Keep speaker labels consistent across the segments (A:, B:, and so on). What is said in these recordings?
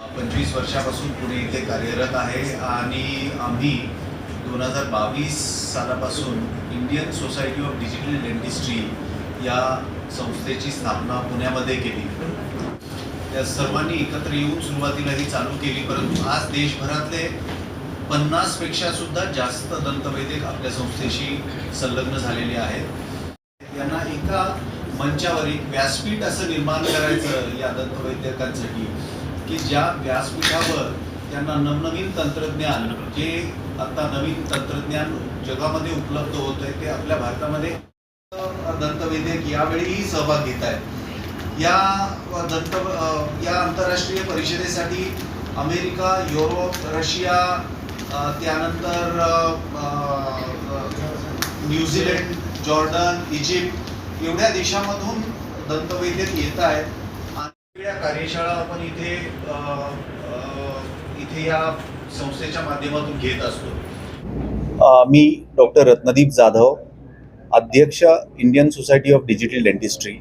A: पंचवीस वर्षापासून पुणे इथे कार्यरत आहे आणि आम्ही दोन हजार बावीस सालापासून Indian society of digital dentistry या संस्थेची स्थापना पुण्यामध्ये केली. त्या सर्वांनी एकत्र येऊन सुरुवातीला ही चालू केली परंतु आज देशभरातले पन्नासपेक्षा सुद्धा जास्त दंतवैद्यक आपल्या संस्थेशी संलग्न झालेले आहेत. यांना एका मंचावर एक व्यासपीठ असं निर्माण करायचं या दंतवैद्यकांसाठी. की ज्या व्यासपीठावर त्यांना नवनवीन तंत्रज्ञान जे आता नवीन तंत्रज्ञान जगामध्ये उपलब्ध होत आहे ते आपल्या भारतामध्ये दंतवैद्यक यावेळीही सहभाग घेत आहेत. या दंत या आंतरराष्ट्रीय परिषदेसाठी अमेरिका युरोप रशिया त्यानंतर न्यूझीलंड जॉर्डन इजिप्त एवढ्या देशामधून दंतवैद्यक येत आहेत. वेगवेगळ्या कार्यशाळा आपण इथे इथे या संस्थेच्या माध्यमातून घेत असतो.
B: मी डॉक्टर रत्नदीप जाधव अध्यक्ष Indian society of digital dentistry.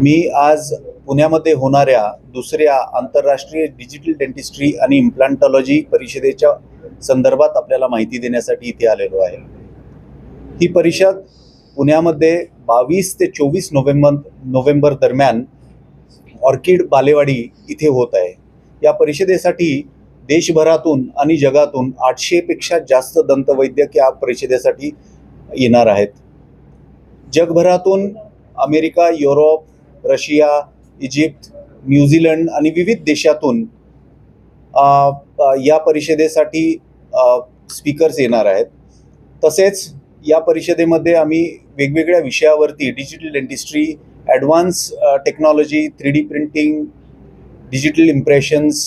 B: मी आज पुण्यामध्ये होणाऱ्या दुसऱ्या आंतरराष्ट्रीय डिजिटल डेंटिस्ट्री आणि इम्प्लांटॉलॉजी परिषदेच्या संदर्भात आपल्याला माहिती देण्यासाठी इथे आलेलो आहे. ही परिषद पुण्यामध्ये बावीस ते चोवीस नोव्हेंबर नोव्हेंबर दरम्यान ऑर्किड बालेवाडी इथे होत आहे. या परिषदेसाठी देशभरातून आणि जगातून आठशेपेक्षा जास्त दंतवैद्यक या परिषदेसाठी येणार आहेत. जगभरातून America Europe Russia Egypt New Zealand आणि विविध देशातून या परिषदेसाठी स्पीकर्स येणार आहेत. तसेच या परिषदेमध्ये आम्ही वेगवेगळ्या विषयावरती digital dentistry advance technology three D printing digital impressions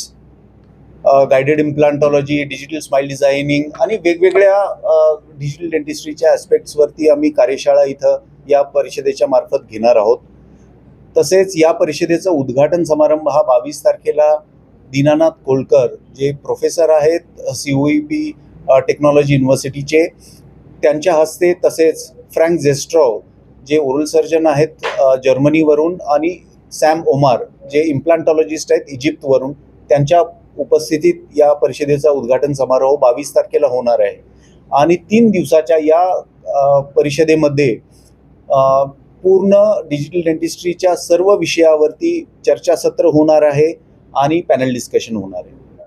B: guided implantology digital smile designing आणि वेगवेगळ्या डिजिटल डेंटिस्ट्रीच्या ॲस्पेक्ट्सवरती आम्ही कार्यशाळा इथं या परिषदेच्या मार्फत घेणार आहोत. तसेच या परिषदेचा उद्घाटन समारंभ हा बावीस तारखेला दीनानाथ कोलकर जे प्रोफेसर आहेत C O E P technology युनिव्हर्सिटीचे त्यांच्या हस्ते तसेच फ्रँक झेस्ट्रॉ जे ओरल सर्जन आहेत जर्मनीवरून आणि सॅम ओमार जे इम्प्लांटॉलॉजिस्ट आहेत इजिप्तवरून त्यांच्या उपस्थितीत या परिषदेचा उद्घाटन समारोह बावीस तारखेला होणार आहे. आणि तीन दिवसाच्या या परिषदेमध्ये पूर्ण डिजिटल डेंटिस्ट्रीच्या सर्व विषयावरती चर्चासत्र होणार आहे आणि पॅनल डिस्कशन होणार आहे.